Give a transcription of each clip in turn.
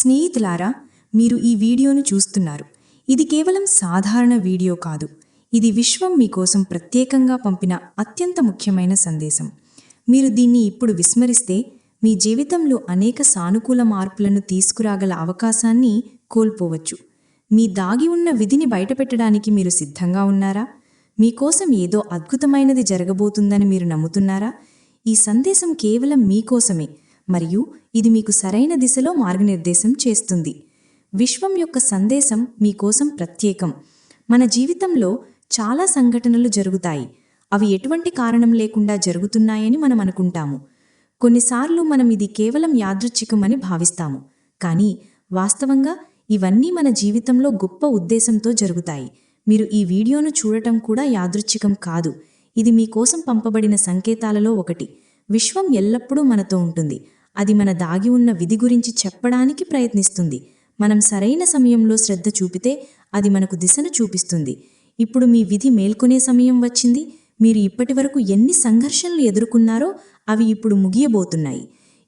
స్నేహితులారా మీరు ఈ వీడియోను చూస్తున్నారు. ఇది కేవలం సాధారణ వీడియో కాదు. ఇది విశ్వం మీకోసం ప్రత్యేకంగా పంపిన అత్యంత ముఖ్యమైన సందేశం. మీరు దీన్ని ఇప్పుడు విస్మరిస్తే మీ జీవితంలో అనేక సానుకూల మార్పులను తీసుకురాగల అవకాశాన్ని కోల్పోవచ్చు. మీ దాగి ఉన్న విధిని బయటపెట్టడానికి మీరు సిద్ధంగా ఉన్నారా? మీకోసం ఏదో అద్భుతమైనది జరగబోతుందని మీరు నమ్ముతున్నారా? ఈ సందేశం కేవలం మీకోసమే మరియు ఇది మీకు సరైన దిశలో మార్గనిర్దేశం చేస్తుంది. విశ్వం యొక్క సందేశం మీకోసం ప్రత్యేకం. మన జీవితంలో చాలా సంఘటనలు జరుగుతాయి. అవి ఎటువంటి కారణం లేకుండా జరుగుతున్నాయని మనం అనుకుంటాము. కొన్నిసార్లు మనం ఇది కేవలం యాదృచ్ఛికమని భావిస్తాము. కానీ వాస్తవంగా ఇవన్నీ మన జీవితంలో గొప్ప ఉద్దేశంతో జరుగుతాయి. మీరు ఈ వీడియోను చూడటం కూడా యాదృచ్ఛికం కాదు. ఇది మీకోసం పంపబడిన సంకేతాలలో ఒకటి. విశ్వం ఎల్లప్పుడూ మనతో ఉంటుంది. అది మన దాగి ఉన్న విధి గురించి చెప్పడానికి ప్రయత్నిస్తుంది. మనం సరైన సమయంలో శ్రద్ధ చూపితే అది మనకు దిశను చూపిస్తుంది. ఇప్పుడు మీ విధి మేల్కొనే సమయం వచ్చింది. మీరు ఇప్పటివరకు ఎన్ని సంఘర్షణలు ఎదుర్కొన్నారో అవి ఇప్పుడు ముగియబోతున్నాయి.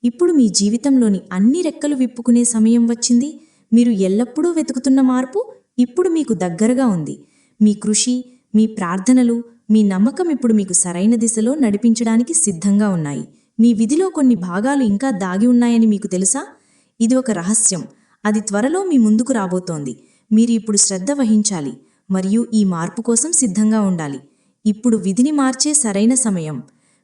ఇప్పుడు మీ జీవితంలోని అన్ని రెక్కలు విప్పుకునే సమయం వచ్చింది. మీరు ఎల్లప్పుడూ వెతుకుతున్న మార్పు ఇప్పుడు మీకు దగ్గరగా ఉంది. మీ కృషి మీ ప్రార్థనలు మీ నమ్మకం ఇప్పుడు మీకు సరైన దిశలో నడిపించడానికి సిద్ధంగా ఉన్నాయి. మీ విధిలో కొన్ని భాగాలు ఇంకా దాగి ఉన్నాయని మీకు తెలుసా? ఇది ఒక రహస్యం. అది త్వరలో మీ ముందుకు రాబోతోంది. మీరు ఇప్పుడు శ్రద్ధ వహించాలి మరియు ఈ మార్పు కోసం సిద్ధంగా ఉండాలి. ఇప్పుడు విధిని మార్చే సరైన సమయం.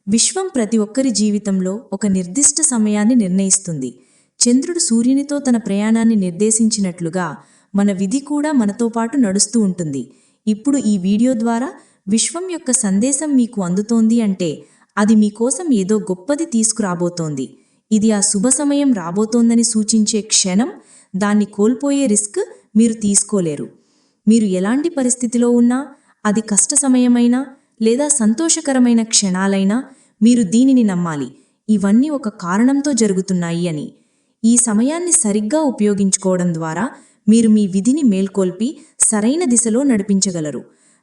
విశ్వం ప్రతి ఒక్కరి జీవితంలో ఒక నిర్దిష్ట సమయాన్ని నిర్ణయిస్తుంది. చంద్రుడు సూర్యునితో తన ప్రయాణాన్ని నిర్దేశించినట్లుగా మన విధి కూడా మనతో పాటు నడుస్తూ ఉంటుంది. ఇప్పుడు ఈ వీడియో ద్వారా విశ్వం యొక్క సందేశం మీకు అందుతోంది అంటే అది మీకోసం ఏదో గొప్పది తీసుకురాబోతోంది. ఇది ఆ శుభ సమయం రాబోతోందని సూచించే క్షణం దాన్ని కోల్పోయే రిస్క్ మీరు తీసుకోలేరు. మీరు ఎలాంటి పరిస్థితిలో ఉన్నా అది కష్ట సమయమైనా లేదా సంతోషకరమైన క్షణాలైనా మీరు దీనిని నమ్మాలి. ఇవన్నీ ఒక కారణంతో జరుగుతున్నాయి అని. ఈ సమయాన్ని సరిగ్గా ఉపయోగించుకోవడం ద్వారా మీరు మీ విధిని మేల్కొల్పి సరైన దిశలో నడిపించగలరు.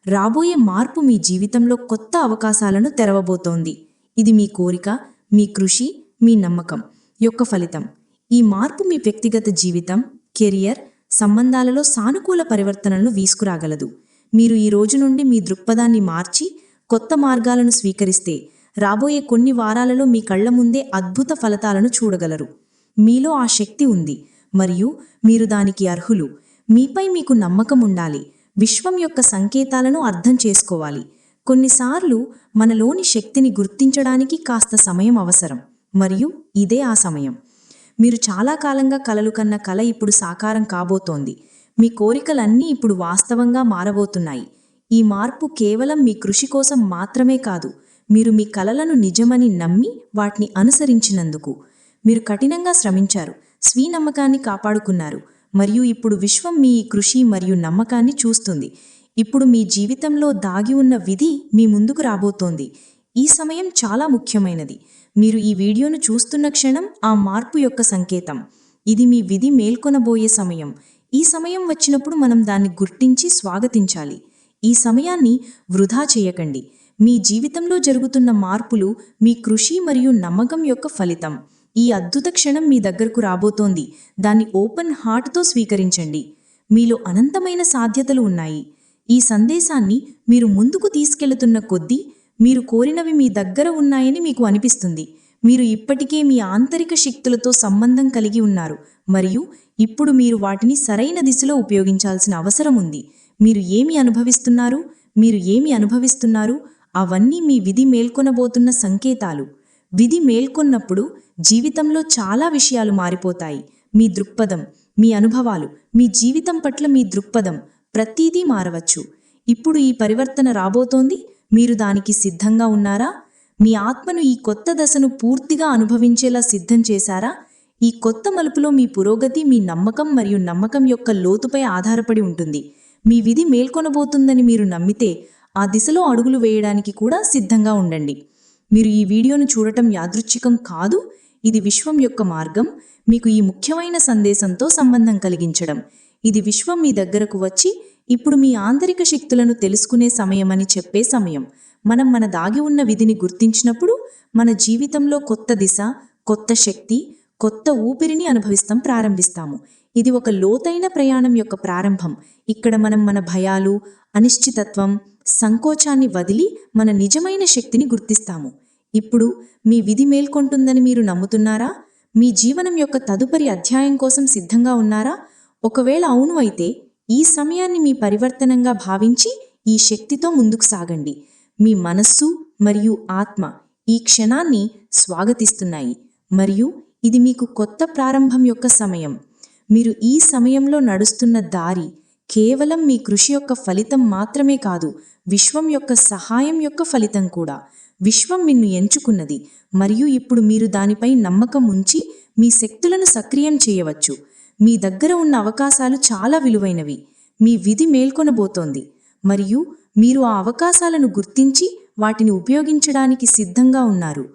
రాబోయే మార్పు మీ జీవితంలో కొత్త అవకాశాలను తెరవబోతోంది. ఇది మీ కోరిక మీ కృషి మీ నమ్మకం యొక్క ఫలితం. ఈ మార్పు మీ వ్యక్తిగత జీవితం కెరియర్ సంబంధాలలో సానుకూల పరివర్తనలను తీసుకురాగలదు మీరు ఈ రోజు నుండి మీ దృక్పథాన్ని మార్చి కొత్త మార్గాలను స్వీకరిస్తే రాబోయే కొన్ని వారాలలో మీ కళ్ళ ముందే అద్భుత ఫలితాలను చూడగలరు. మీలో ఆ శక్తి ఉంది. మరియు మీరు దానికి అర్హులు. మీపై మీకు నమ్మకం ఉండాలి. విశ్వం యొక్క సంకేతాలను అర్థం చేసుకోవాలి. కొన్నిసార్లు మనలోని శక్తిని గుర్తించడానికి కాస్త సమయం అవసరం. మరియు ఇదే ఆ సమయం. మీరు చాలా కాలంగా కలలు కన్న కల ఇప్పుడు సాకారం కాబోతోంది. మీ కోరికలన్నీ ఇప్పుడు వాస్తవంగా మారబోతున్నాయి. ఈ మార్పు కేవలం మీ కృషి కోసం మాత్రమే కాదు మీరు మీ కలలను నిజమని నమ్మి వాటిని అనుసరించినందుకు. మీరు కఠినంగా శ్రమించారు స్వీనమ్మకాన్ని కాపాడుకున్నారు. మరియు ఇప్పుడు విశ్వం మీ కృషి మరియు నమ్మకాన్ని చూస్తుంది. ఇప్పుడు మీ జీవితంలో దాగి ఉన్న విధి మీ ముందుకు రాబోతోంది. ఈ సమయం చాలా ముఖ్యమైనది. మీరు ఈ వీడియోను చూస్తున్న క్షణం ఆ మార్పు యొక్క సంకేతం. ఇది మీ విధి మేల్కొనబోయే సమయం. ఈ సమయం వచ్చినప్పుడు మనం దాన్ని గుర్తించి స్వాగతించాలి. ఈ సమయాన్ని వృధా చేయకండి. మీ జీవితంలో జరుగుతున్న మార్పులు మీ కృషి మరియు నమ్మకం యొక్క ఫలితం. ఈ అద్భుత క్షణం మీ దగ్గరకు రాబోతోంది. దాన్ని ఓపెన్ హార్ట్తో స్వీకరించండి. మీలో అనంతమైన సాధ్యతలు ఉన్నాయి. ఈ సందేశాన్ని మీరు ముందుకు తీసుకెళ్తున్న కొద్దీ మీరు కోరినవి మీ దగ్గర ఉన్నాయని మీకు అనిపిస్తుంది. మీరు ఇప్పటికే మీ ఆంతరిక శక్తులతో సంబంధం కలిగి ఉన్నారు. మరియు ఇప్పుడు మీరు వాటిని సరైన దిశలో ఉపయోగించాల్సిన అవసరం ఉంది. మీరు ఏమి అనుభవిస్తున్నారు? మీరు ఏమి అనుభవిస్తున్నారు? అవన్నీ మీ విధి మేల్కొనబోతున్న సంకేతాలు. విధి మేల్కొన్నప్పుడు జీవితంలో చాలా విషయాలు మారిపోతాయి. మీ దృక్పథం మీ అనుభవాలు మీ జీవితం పట్ల మీ దృక్పథం ప్రతీదీ మారవచ్చు. ఇప్పుడు ఈ పరివర్తన రాబోతోంది. మీరు దానికి సిద్ధంగా ఉన్నారా? మీ ఆత్మను ఈ కొత్త దశను పూర్తిగా అనుభవించేలా సిద్ధం చేశారా? ఈ కొత్త మలుపులో మీ పురోగతి మీ నమ్మకం మరియు నమ్మకం యొక్క లోతుపై ఆధారపడి ఉంటుంది. మీ విధి మేల్కొనబోతుందని మీరు నమ్మితే ఆ దిశలో అడుగులు వేయడానికి కూడా సిద్ధంగా ఉండండి. మీరు ఈ వీడియోను చూడటం యాదృచ్ఛికం కాదు. ఇది విశ్వం యొక్క మార్గం మీకు ఈ ముఖ్యమైన సందేశంతో సంబంధం కలిగించడం. ఇది విశ్వం మీ దగ్గరకు వచ్చి ఇప్పుడు మీ ఆంతరిక శక్తులను తెలుసుకునే సమయమని చెప్పే సమయం. మనం మన దాగి ఉన్న విధిని గుర్తించినప్పుడు మన జీవితంలో కొత్త దిశ కొత్త శక్తి కొత్త ఊపిరిని అనుభవిస్తాం ప్రారంభిస్తాము. ఇది ఒక లోతైన ప్రయాణం యొక్క ప్రారంభం. ఇక్కడ మనం మన భయాలు అనిశ్చితత్వం సంకోచాన్ని వదిలి మన నిజమైన శక్తిని గుర్తిస్తాము. ఇప్పుడు మీ విధి మేల్కొంటుందని మీరు నమ్ముతున్నారా? మీ జీవనం యొక్క తదుపరి అధ్యాయం కోసం సిద్ధంగా ఉన్నారా? ఒకవేళ అవును అయితే ఈ సమయాన్ని మీ పరివర్తనంగా భావించి ఈ శక్తితో ముందుకు సాగండి. మీ మనస్సు మరియు ఆత్మ ఈ క్షణాన్ని స్వాగతిస్తున్నాయి. మరియు ఇది మీకు కొత్త ప్రారంభం యొక్క సమయం. మీరు ఈ సమయంలో నడుస్తున్న దారి కేవలం మీ కృషి యొక్క ఫలితం మాత్రమే కాదు విశ్వం యొక్క సహాయం యొక్క ఫలితం కూడా. విశ్వం నిన్ను ఎంచుకున్నది. మరియు ఇప్పుడు మీరు దానిపై నమ్మకం ఉంచి మీ శక్తులను సక్రియం చేయవచ్చు. మీ దగ్గర ఉన్న అవకాశాలు చాలా విలువైనవి. మీ విధి మేల్కొనబోతోంది. మరియు మీరు ఆ అవకాశాలను గుర్తించి వాటిని ఉపయోగించడానికి సిద్ధంగా ఉన్నారు.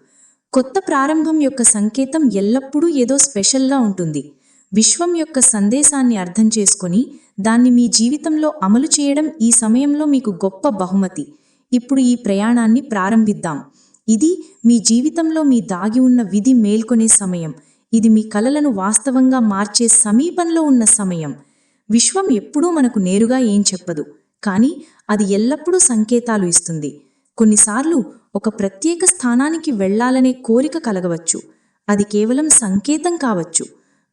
కొత్త ప్రారంభం యొక్క సంకేతం ఎల్లప్పుడూ ఏదో స్పెషల్గా ఉంటుంది. విశ్వం యొక్క సందేశాన్ని అర్థం చేసుకొని దాన్ని మీ జీవితంలో అమలు చేయడం ఈ సమయంలో మీకు గొప్ప బహుమతి. ఇప్పుడు ఈ ప్రయాణాన్ని ప్రారంభిద్దాం. ఇది మీ జీవితంలో మీ దాగి ఉన్న విధి మేల్కొనే సమయం. ఇది మీ కలలను వాస్తవంగా మార్చే సమీపంలో ఉన్న సమయం. విశ్వం ఎప్పుడూ మనకు నేరుగా ఏం చెప్పదు కానీ అది ఎల్లప్పుడూ సంకేతాలు ఇస్తుంది. కొన్నిసార్లు ఒక ప్రత్యేక స్థానానికి వెళ్ళాలనే కోరిక కలగవచ్చు. అది కేవలం సంకేతం కావచ్చు.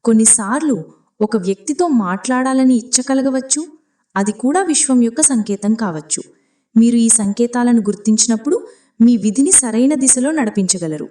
కొన్నిసార్లు ఒక వ్యక్తితో మాట్లాడాలని ఇచ్చ కలగవచ్చు. అది కూడా విశ్వం యొక్క సంకేతం కావచ్చు. మీరు ఈ సంకేతాలను గుర్తించినప్పుడు మీ విధిని సరైన దిశలో నడిపించగలరు.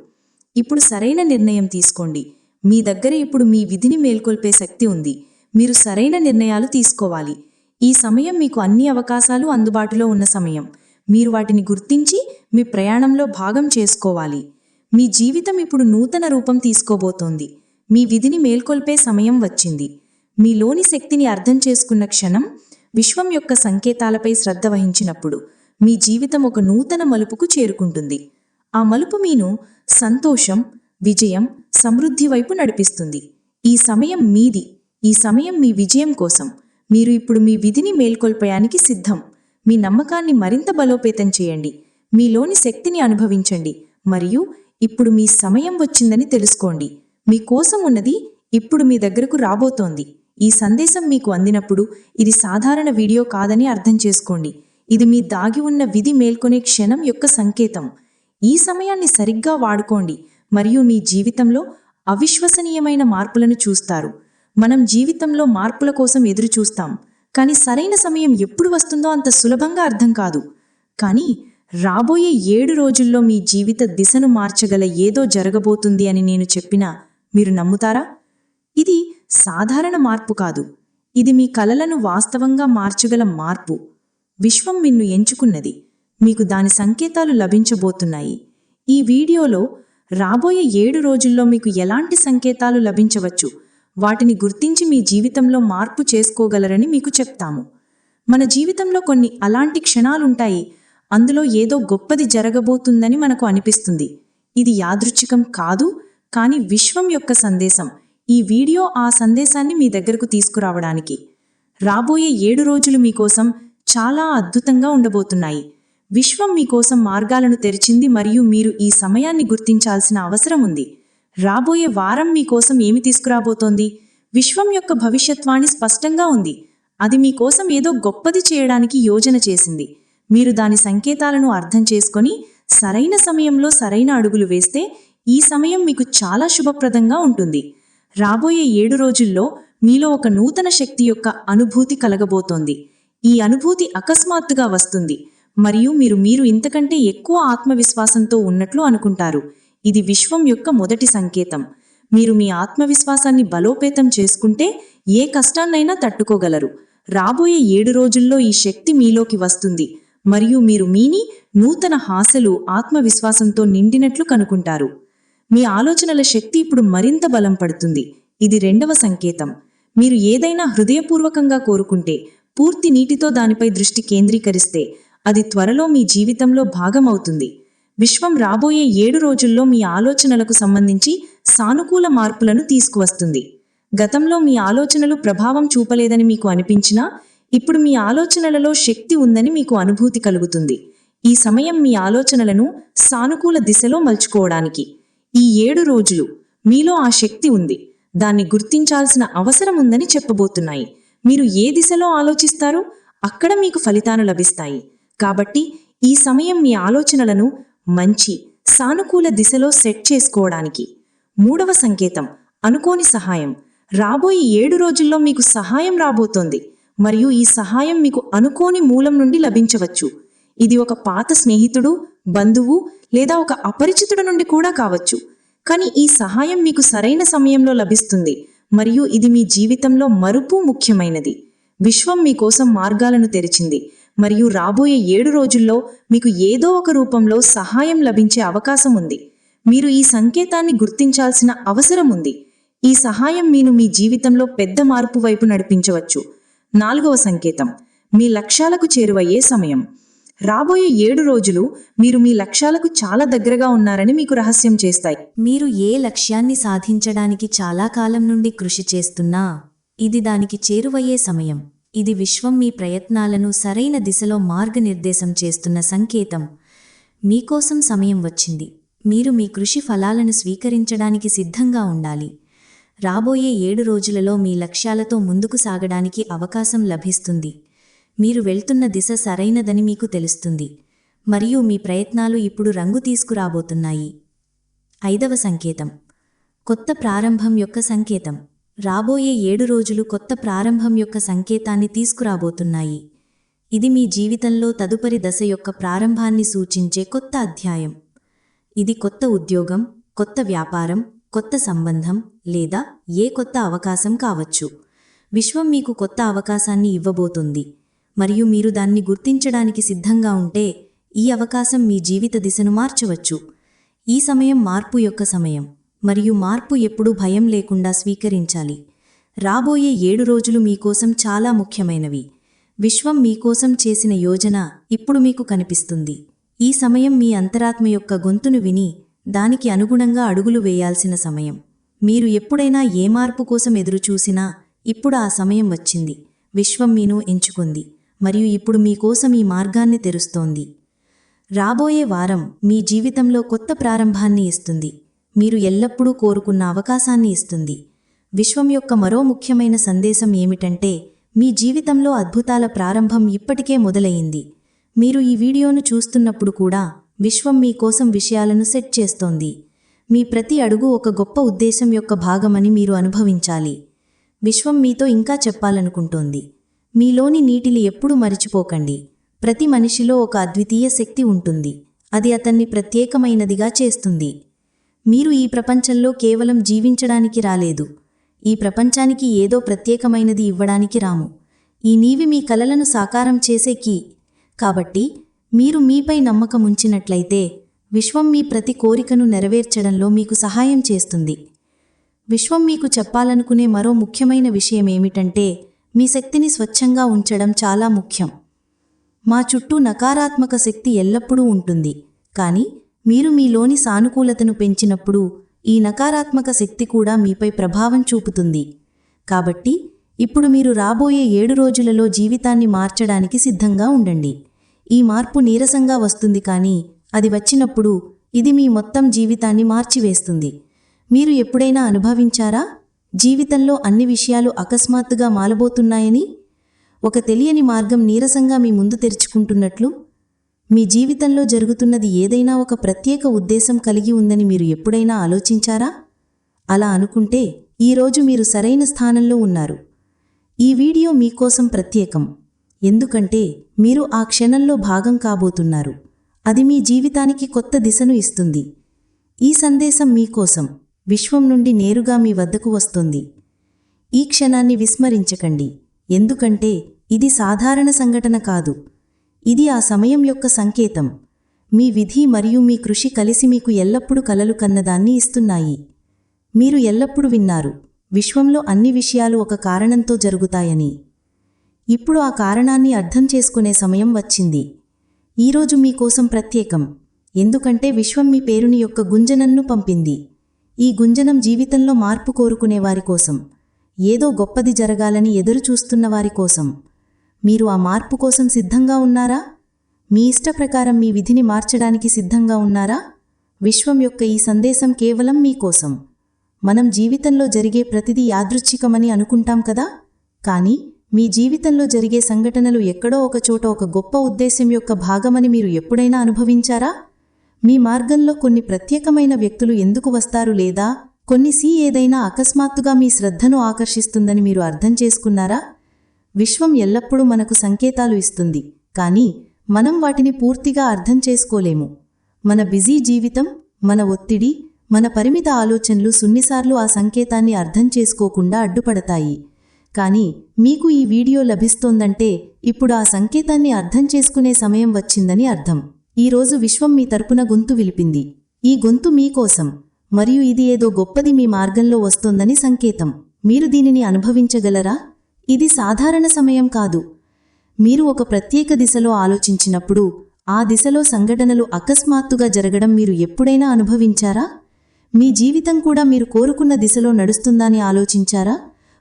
ఇప్పుడు సరైన నిర్ణయం తీసుకోండి. మీ దగ్గర ఇప్పుడు మీ విధిని మేల్కొల్పే శక్తి ఉంది. మీరు సరైన నిర్ణయాలు తీసుకోవాలి. ఈ సమయం మీకు అన్ని అవకాశాలు అందుబాటులో ఉన్న సమయం. మీరు వాటిని గుర్తించి మీ ప్రయాణంలో భాగం చేసుకోవాలి. మీ జీవితం ఇప్పుడు నూతన రూపం తీసుకోబోతోంది. మీ విధిని మేల్కొల్పే సమయం వచ్చింది. మీలోని శక్తిని అర్థం చేసుకున్న క్షణం విశ్వం యొక్క సంకేతాలపై శ్రద్ధ వహించినప్పుడు మీ జీవితం ఒక నూతన మలుపుకు చేరుకుంటుంది. ఆ మలుపు మీను సంతోషం విజయం సమృద్ధి వైపు నడిపిస్తుంది. ఈ సమయం మీది. ఈ సమయం మీ విజయం కోసం. మీరు ఇప్పుడు మీ విధిని మేల్కొల్పయానికి సిద్ధం. మీ నమ్మకాన్ని మరింత బలోపేతం చేయండి. మీలోని శక్తిని అనుభవించండి. మరియు ఇప్పుడు మీ సమయం వచ్చిందని తెలుసుకోండి. మీ కోసం ఉన్నది ఇప్పుడు మీ దగ్గరకు రాబోతోంది. ఈ సందేశం మీకు అందినప్పుడు ఇది సాధారణ వీడియో కాదని అర్థం చేసుకోండి. ఇది మీ దాగి ఉన్న విధి మేల్కొనే క్షణం యొక్క సంకేతం. ఈ సమయాన్ని సరిగ్గా వాడుకోండి మరియు మీ జీవితంలో అవిశ్వసనీయమైన మార్పులను చూస్తారు. మనం జీవితంలో మార్పుల కోసం ఎదురు చూస్తాం కానీ సరైన సమయం ఎప్పుడు వస్తుందో అంత సులభంగా అర్థం కాదు. కానీ రాబోయే ఏడు రోజుల్లో మీ జీవిత దిశను మార్చగల ఏదో జరగబోతుంది అని నేను చెప్పినా మీరు నమ్ముతారా? ఇది సాధారణ మార్పు కాదు. ఇది మీ కలలను వాస్తవంగా మార్చగల మార్పు. విశ్వం నిన్ను ఎంచుకున్నది. మీకు దాని సంకేతాలు లభించబోతున్నాయి. ఈ వీడియోలో రాబోయే ఏడు రోజుల్లో మీకు ఎలాంటి సంకేతాలు లభించవచ్చు? వాటిని గుర్తించి మీ జీవితంలో మార్పు చేసుకోగలరని మీకు చెప్తాము. మన జీవితంలో కొన్ని అలాంటి క్షణాలుంటాయి. అందులో ఏదో గొప్పది జరగబోతుందని మనకు అనిపిస్తుంది. ఇది యాదృచ్ఛికం కాదు కానీ విశ్వం యొక్క సందేశం. ఈ వీడియో ఆ సందేశాన్ని మీ దగ్గరకు తీసుకురావడానికి. రాబోయే ఏడు రోజులు మీకోసం చాలా అద్భుతంగా ఉండబోతున్నాయి. విశ్వం మీకోసం మార్గాలను తెరిచింది మరియు మీరు ఈ సమయాన్ని గుర్తించాల్సిన అవసరం ఉంది. రాబోయే వారం మీకోసం ఏమి తీసుకురాబోతోంది? విశ్వం యొక్క భవిష్యత్వాణి స్పష్టంగా ఉంది. అది మీకోసం ఏదో గొప్పది చేయడానికి యోజన చేసింది. మీరు దాని సంకేతాలను అర్థం చేసుకొని సరైన సమయంలో సరైన అడుగులు వేస్తే ఈ సమయం మీకు చాలా శుభప్రదంగా ఉంటుంది. రాబోయే ఏడు రోజుల్లో మీలో ఒక నూతన శక్తి యొక్క అనుభూతి కలగబోతోంది. ఈ అనుభూతి అకస్మాత్తుగా వస్తుంది. మరియు మీరు మీరు ఇంతకంటే ఎక్కువ ఆత్మవిశ్వాసంతో ఉన్నట్లు అనుకుంటారు. ఇది విశ్వం యొక్క మొదటి సంకేతం. మీరు మీ ఆత్మవిశ్వాసాన్ని బలోపేతం చేసుకుంటే ఏ కష్టాన్నైనా తట్టుకోగలరు. రాబోయే ఏడు రోజుల్లో ఈ శక్తి మీలోకి వస్తుంది. మరియు మీరు మీని నూతన హాసలు ఆత్మవిశ్వాసంతో నిండినట్లు కనుకుంటారు. మీ ఆలోచనల శక్తి ఇప్పుడు మరింత బలం పడుతుంది. ఇది రెండవ సంకేతం. మీరు ఏదైనా హృదయపూర్వకంగా కోరుకుంటే పూర్తి నీటితో దానిపై దృష్టి కేంద్రీకరిస్తే అది త్వరలో మీ జీవితంలో భాగమవుతుంది. విశ్వం రాబోయే ఏడు రోజుల్లో మీ ఆలోచనలకు సంబంధించి సానుకూల మార్పులను తీసుకువస్తుంది. గతంలో మీ ఆలోచనలు ప్రభావం చూపలేదని మీకు అనిపించినా ఇప్పుడు మీ ఆలోచనలలో శక్తి ఉందని మీకు అనుభూతి కలుగుతుంది. ఈ సమయం మీ ఆలోచనలను సానుకూల దిశలో మలుచుకోవడానికి. ఈ ఏడు రోజులు మీలో ఆ శక్తి ఉంది. దాన్ని గుర్తించాల్సిన అవసరం ఉందని చెప్పబోతున్నాయి. మీరు ఏ దిశలో ఆలోచిస్తారో అక్కడ మీకు ఫలితాలు లభిస్తాయి. కాబట్టి ఈ సమయం మీ ఆలోచనలను మంచి సానుకూల దిశలో సెట్ చేసుకోవడానికి. మూడవ సంకేతం అనుకోని సహాయం. రాబోయే ఏడు రోజుల్లో మీకు సహాయం రాబోతోంది. మరియు ఈ సహాయం మీకు అనుకోని మూలం నుండి లభించవచ్చు. ఇది ఒక పాత స్నేహితుడు బంధువు లేదా ఒక అపరిచితుడు నుండి కూడా కావచ్చు. కానీ ఈ సహాయం మీకు సరైన సమయంలో లభిస్తుంది. మరియు ఇది మీ జీవితంలో మరుపు ముఖ్యమైనది. విశ్వం మీకోసం మార్గాలను తెరిచింది. మరియు రాబోయే ఏడు రోజుల్లో మీకు ఏదో ఒక రూపంలో సహాయం లభించే అవకాశం ఉంది. మీరు ఈ సంకేతాన్ని గుర్తించాల్సిన అవసరం ఉంది. ఈ సహాయం మీను మీ జీవితంలో పెద్ద మార్పు వైపు నడిపించవచ్చు. నాలుగవ సంకేతం. మీ లక్ష్యాలకు చేరువయ్యే సమయం. రాబోయే ఏడు రోజులు మీరు మీ లక్ష్యాలకు చాలా దగ్గరగా ఉన్నారని మీకు రహస్యం చేస్తాయి. మీరు ఏ లక్ష్యాన్ని సాధించడానికి చాలా కాలం నుండి కృషి చేస్తున్నా ఇది దానికి చేరువయ్యే సమయం. ఇది విశ్వం మీ ప్రయత్నాలను సరైన దిశలో మార్గనిర్దేశం చేస్తున్న సంకేతం. మీకోసం సమయం వచ్చింది. మీరు మీ కృషి ఫలాలను స్వీకరించడానికి సిద్ధంగా ఉండాలి. రాబోయే ఏడు రోజులలో మీ లక్ష్యాలతో ముందుకు సాగడానికి అవకాశం లభిస్తుంది. మీరు వెళ్తున్న దిశ సరైనదని మీకు తెలుస్తుంది. మరియు మీ ప్రయత్నాలు ఇప్పుడు రంగు తీసుకురాబోతున్నాయి. ఐదవ సంకేతం. కొత్త ప్రారంభం యొక్క సంకేతం. రాబోయే ఏడు రోజులు కొత్త ప్రారంభం యొక్క సంకేతాన్ని తీసుకురాబోతున్నాయి. ఇది మీ జీవితంలో తదుపరి దశ యొక్క ప్రారంభాన్ని సూచించే కొత్త అధ్యాయం. ఇది కొత్త ఉద్యోగం కొత్త వ్యాపారం కొత్త సంబంధం లేదా ఏ కొత్త అవకాశం కావచ్చు. విశ్వం మీకు కొత్త అవకాశాన్ని ఇవ్వబోతుంది. మరియు మీరు దాన్ని గుర్తించడానికి సిద్ధంగా ఉంటే ఈ అవకాశం మీ జీవిత దిశను మార్చవచ్చు. ఈ సమయం మార్పు యొక్క సమయం. మరియు మార్పు ఎప్పుడూ భయం లేకుండా స్వీకరించాలి. రాబోయే ఏడు రోజులు మీకోసం చాలా ముఖ్యమైనవి. విశ్వం మీకోసం చేసిన యోజన ఇప్పుడు మీకు కనిపిస్తుంది. ఈ సమయం మీ అంతరాత్మ యొక్క గొంతును విని దానికి అనుగుణంగా అడుగులు వేయాల్సిన సమయం. మీరు ఎప్పుడైనా ఏ మార్పు కోసం ఎదురుచూసినా ఇప్పుడు ఆ సమయం వచ్చింది. విశ్వం మీను ఎంచుకుంది. మరియు ఇప్పుడు మీకోసం ఈ మార్గాన్ని తెరుస్తోంది. రాబోయే వారం మీ జీవితంలో కొత్త ప్రారంభాన్ని ఇస్తుంది. మీరు ఎల్లప్పుడూ కోరుకున్న అవకాశాన్ని ఇస్తుంది. విశ్వం యొక్క మరో ముఖ్యమైన సందేశం ఏమిటంటే మీ జీవితంలో అద్భుతాల ప్రారంభం ఇప్పటికే మొదలయింది మీరు ఈ వీడియోను చూస్తున్నప్పుడు కూడా విశ్వం మీ కోసం విషయాలను సెట్ చేస్తోంది. మీ ప్రతి అడుగు ఒక గొప్ప ఉద్దేశం యొక్క భాగమని మీరు అనుభవించాలి. విశ్వం మీతో ఇంకా చెప్పాలనుకుంటోంది. మీలోని నీటిని ఎప్పుడూ మరిచిపోకండి. ప్రతి మనిషిలో ఒక అద్వితీయ శక్తి ఉంటుంది. అది అతన్ని ప్రత్యేకమైనదిగా చేస్తుంది. మీరు ఈ ప్రపంచంలో కేవలం జీవించడానికి రాలేదు. ఈ ప్రపంచానికి ఏదో ప్రత్యేకమైనది ఇవ్వడానికి రాము. ఈ నీవి మీ కలలను సాకారం చేసే కీ. కాబట్టి మీరు మీపై నమ్మకం ఉంచినట్లయితే విశ్వం మీ ప్రతి కోరికను నెరవేర్చడంలో మీకు సహాయం చేస్తుంది. విశ్వం మీకు చెప్పాలనుకునే మరో ముఖ్యమైన విషయం ఏమిటంటే మీ శక్తిని స్వచ్ఛంగా ఉంచడం చాలా ముఖ్యం. మా చుట్టూ నకారాత్మక శక్తి ఎల్లప్పుడూ ఉంటుంది. కానీ మీరు మీలోని సానుకూలతను పెంచినప్పుడు ఈ నకారాత్మక శక్తి కూడా మీపై ప్రభావం చూపుతుంది. కాబట్టి ఇప్పుడు మీరు రాబోయే ఏడు రోజులలో జీవితాన్ని మార్చడానికి సిద్ధంగా ఉండండి. ఈ మార్పు నీరసంగా వస్తుంది కానీ అది వచ్చినప్పుడు ఇది మీ మొత్తం జీవితాన్ని మార్చివేస్తుంది. మీరు ఎప్పుడైనా అనుభవించారా? జీవితంలో అన్ని విషయాలు అకస్మాత్తుగా మాలబోతున్నాయని? ఒక తెలియని మార్గం నీరసంగా మీ ముందు తెరుచుకుంటున్నట్లు మీ జీవితంలో జరుగుతున్నది ఏదైనా ఒక ప్రత్యేక ఉద్దేశం కలిగి ఉందని మీరు ఎప్పుడైనా ఆలోచించారా? అలా అనుకుంటే ఈరోజు మీరు సరైన స్థానంలో ఉన్నారు. ఈ వీడియో మీకోసం ప్రత్యేకం. ఎందుకంటే మీరు ఆ క్షణంలో భాగం కాబోతున్నారు. అది మీ జీవితానికి కొత్త దిశను ఇస్తుంది. ఈ సందేశం మీకోసం విశ్వం నుండి నేరుగా మీ వద్దకు వస్తుంది. ఈ క్షణాన్ని విస్మరించకండి. ఎందుకంటే ఇది సాధారణ సంఘటన కాదు. ఇది ఆ సమయం యొక్క సంకేతం. మీ విధి మరియు మీ కృషి కలిసి మీకు ఎల్లప్పుడూ కలలు కన్నదాన్ని ఇస్తున్నాయి. మీరు ఎల్లప్పుడూ విన్నారు విశ్వంలో అన్ని విషయాలు ఒక కారణంతో జరుగుతాయని. ఇప్పుడు ఆ కారణాన్ని అర్థం చేసుకునే సమయం వచ్చింది. ఈరోజు మీకోసం ప్రత్యేకం. ఎందుకంటే విశ్వం మీ పేరుని యొక్క గుంజనన్ను పంపింది. ఈ గుంజనం జీవితంలో మార్పు కోరుకునే వారి కోసం. ఏదో గొప్పది జరగాలని ఎదురు చూస్తున్న వారి కోసం. మీరు ఆ మార్పు కోసం సిద్ధంగా ఉన్నారా? మీ ఇష్ట ప్రకారం మీ విధిని మార్చడానికి సిద్ధంగా ఉన్నారా? విశ్వం యొక్క ఈ సందేశం కేవలం మీకోసం మనం జీవితంలో జరిగే ప్రతిదీ యాదృచ్ఛికమని అనుకుంటాం కదా? కానీ మీ జీవితంలో జరిగే సంఘటనలు ఎక్కడో ఒకచోట ఒక గొప్ప ఉద్దేశం యొక్క భాగమని మీరు ఎప్పుడైనా అనుభవించారా? మీ మార్గంలో కొన్ని ప్రత్యేకమైన వ్యక్తులు ఎందుకు వస్తారు లేదా? కొన్ని సి ఏదైనా అకస్మాత్తుగా మీ శ్రద్ధను ఆకర్షిస్తుందని మీరు అర్థం చేసుకున్నారా? విశ్వం ఎల్లప్పుడూ మనకు సంకేతాలు ఇస్తుంది కానీ మనం వాటిని పూర్తిగా అర్థం చేసుకోలేము. మన బిజీ జీవితం మన ఒత్తిడి మన పరిమిత ఆలోచనలు సున్నిసార్లు ఆ సంకేతాన్ని అర్థం చేసుకోకుండా అడ్డుపడతాయి. కానీ మీకు ఈ వీడియో లభిస్తోందంటే ఇప్పుడు ఆ సంకేతాన్ని అర్థం చేసుకునే సమయం వచ్చిందని అర్థం. ఈరోజు విశ్వం మీ తరపున గొంతు విలిపింది. ఈ గొంతు మీకోసం మరియు ఇది ఏదో గొప్పది మీ మార్గంలో వస్తోందని సంకేతం. మీరు దీనిని అనుభవించగలరా? ఇది సాధారణ సమయం కాదు. మీరు ఒక ప్రత్యేక దిశలో ఆలోచించినప్పుడు ఆ దిశలో సంఘటనలు అకస్మాత్తుగా జరగడం మీరు ఎప్పుడైనా అనుభవించారా? మీ జీవితం కూడా మీరు కోరుకున్న దిశలో నడుస్తుందని ఆలోచించారా?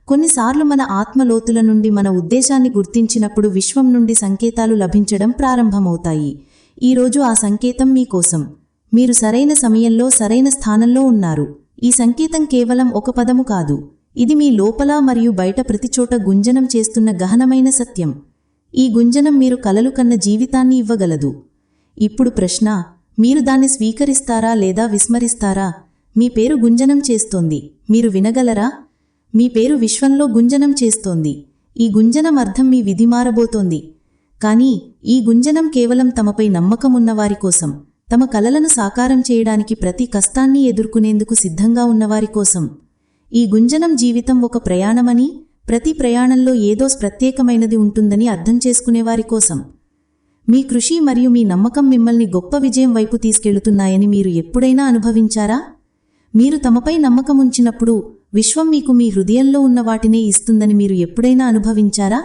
కొన్నిసార్లు మన ఆత్మలోతుల నుండి మన ఉద్దేశాన్ని గుర్తించినప్పుడు విశ్వం నుండి సంకేతాలు లభించడం ప్రారంభమవుతాయి. ఈరోజు ఆ సంకేతం మీకోసం. మీరు సరైన సమయంలో సరైన స్థానంలో ఉన్నారు. ఈ సంకేతం కేవలం ఒక పదము కాదు. ఇది మీ లోపల మరియు బయట ప్రతిచోట గుంజనం చేస్తున్న గహనమైన సత్యం. ఈ గుంజనం మీరు కలలు కన్న జీవితాన్ని ఇవ్వగలదు. ఇప్పుడు ప్రశ్న మీరు దాన్ని స్వీకరిస్తారా లేదా విస్మరిస్తారా? మీ పేరు గుంజనం చేస్తోంది. మీరు వినగలరా? మీ పేరు విశ్వంలో గుంజనం చేస్తోంది. ఈ గుంజనం అర్థం మీ విధి మారబోతోంది. కానీ ఈ గుంజనం కేవలం తమపై నమ్మకమున్నవారి కోసం తమ కలలను సాకారం చేయడానికి ప్రతి కష్టాన్ని ఎదుర్కొనేందుకు సిద్ధంగా ఉన్నవారి కోసం. ఈ గుంజనం జీవితం ఒక ప్రయాణమని ప్రతి ప్రయాణంలో ఏదో ప్రత్యేకమైనది ఉంటుందని అర్థం చేసుకునేవారి కోసం. మీ కృషి మరియు మీ నమ్మకం మిమ్మల్ని గొప్ప విజయం వైపు తీసుకెళ్తున్నాయని మీరు ఎప్పుడైనా అనుభవించారా? మీరు తమపై నమ్మకం ఉంచినప్పుడు విశ్వం మీకు మీ హృదయంలో ఉన్న వాటినే ఇస్తుందని మీరు ఎప్పుడైనా అనుభవించారా?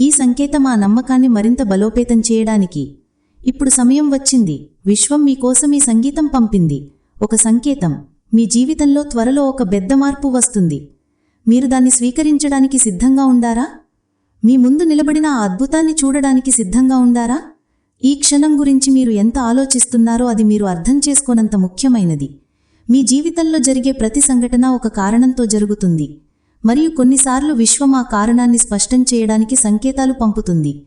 ఈ సంకేతం ఆ నమ్మకాన్ని మరింత బలోపేతం చేయడానికి. ఇప్పుడు సమయం వచ్చింది. విశ్వం మీకోసం ఈ సంగీతం పంపింది. ఒక సంకేతం. మీ జీవితంలో త్వరలో ఒక పెద్ద మార్పు వస్తుంది. మీరు దాన్ని స్వీకరించడానికి సిద్ధంగా ఉండారా? మీ ముందు నిలబడిన ఆ అద్భుతాన్ని చూడడానికి సిద్ధంగా ఉండారా? ఈ క్షణం గురించి మీరు ఎంత ఆలోచిస్తున్నారో అది మీరు అర్థం చేసుకోనంత ముఖ్యమైనది. మీ జీవితంలో జరిగే ప్రతి సంఘటన ఒక కారణంతో జరుగుతుంది. మరియు కొన్నిసార్లు విశ్వం ఆ కారణాన్ని స్పష్టం చేయడానికి సంకేతాలు పంపుతుంది.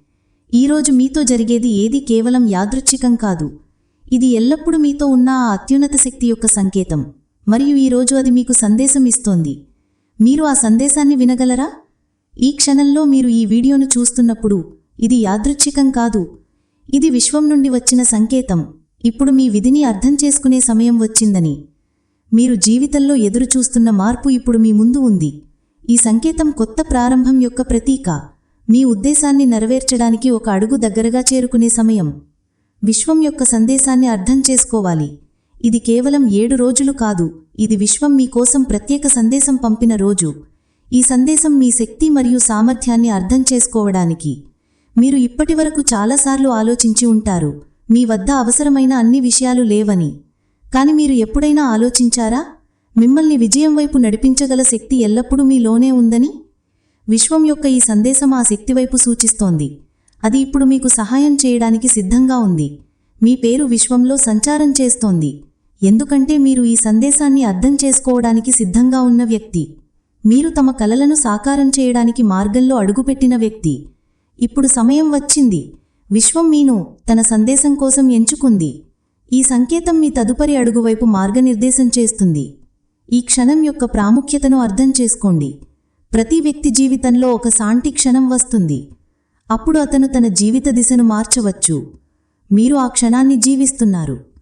ఈరోజు మీతో జరిగేది ఏది కేవలం యాదృచ్ఛికం కాదు. ఇది ఎల్లప్పుడూ మీతో ఉన్న ఆ అత్యున్నత శక్తి యొక్క సంకేతం. మరియు ఈరోజు అది మీకు సందేశం ఇస్తోంది. మీరు ఆ సందేశాన్ని వినగలరా? ఈ క్షణంలో మీరు ఈ వీడియోను చూస్తున్నప్పుడు ఇది యాదృచ్ఛికం కాదు. ఇది విశ్వం నుండి వచ్చిన సంకేతం. ఇప్పుడు మీ విధిని అర్థం చేసుకునే సమయం వచ్చిందని. మీరు జీవితంలో ఎదురుచూస్తున్న మార్పు ఇప్పుడు మీ ముందు ఉంది. ఈ సంకేతం కొత్త ప్రారంభం యొక్క ప్రతీక. మీ ఉద్దేశాన్ని నెరవేర్చడానికి ఒక అడుగు దగ్గరగా చేరుకునే సమయం. విశ్వం యొక్క సందేశాన్ని అర్థం చేసుకోవాలి. ఇది కేవలం ఏడు రోజులు కాదు ఇది విశ్వం మీకోసం ప్రత్యేక సందేశం పంపిన రోజు. ఈ సందేశం మీ శక్తి మరియు సామర్థ్యాన్ని అర్థం చేసుకోవడానికి. మీరు ఇప్పటివరకు చాలాసార్లు ఆలోచించి ఉంటారు మీ వద్ద అవసరమైన అన్ని విషయాలు లేవని. కాని మీరు ఎప్పుడైనా ఆలోచించారా? మిమ్మల్ని విజయం వైపు నడిపించగల శక్తి ఎల్లప్పుడూ మీలోనే ఉందని విశ్వం యొక్క ఈ సందేశం ఆ శక్తి వైపు సూచిస్తోంది. అది ఇప్పుడు మీకు సహాయం చేయడానికి సిద్ధంగా ఉంది. మీ పేరు విశ్వంలో సంచారం చేస్తోంది. ఎందుకంటే మీరు ఈ సందేశాన్ని అర్థం చేసుకోవడానికి సిద్ధంగా ఉన్న వ్యక్తి. మీరు తమ కలలను సాకారం చేయడానికి మార్గంలో అడుగుపెట్టిన వ్యక్తి. ఇప్పుడు సమయం వచ్చింది. విశ్వం మీను తన సందేశం కోసం ఎంచుకుంది. ఈ సంకేతం మీ తదుపరి అడుగువైపు మార్గనిర్దేశం చేస్తుంది. ఈ క్షణం యొక్క ప్రాముఖ్యతను అర్థం చేసుకోండి. ప్రతి వ్యక్తి జీవితంలో ఒక సాంటి క్షణం వస్తుంది. అప్పుడు అతను తన జీవిత దిశను మార్చవచ్చు. మీరు ఆ క్షణాన్ని జీవిస్తున్నారు.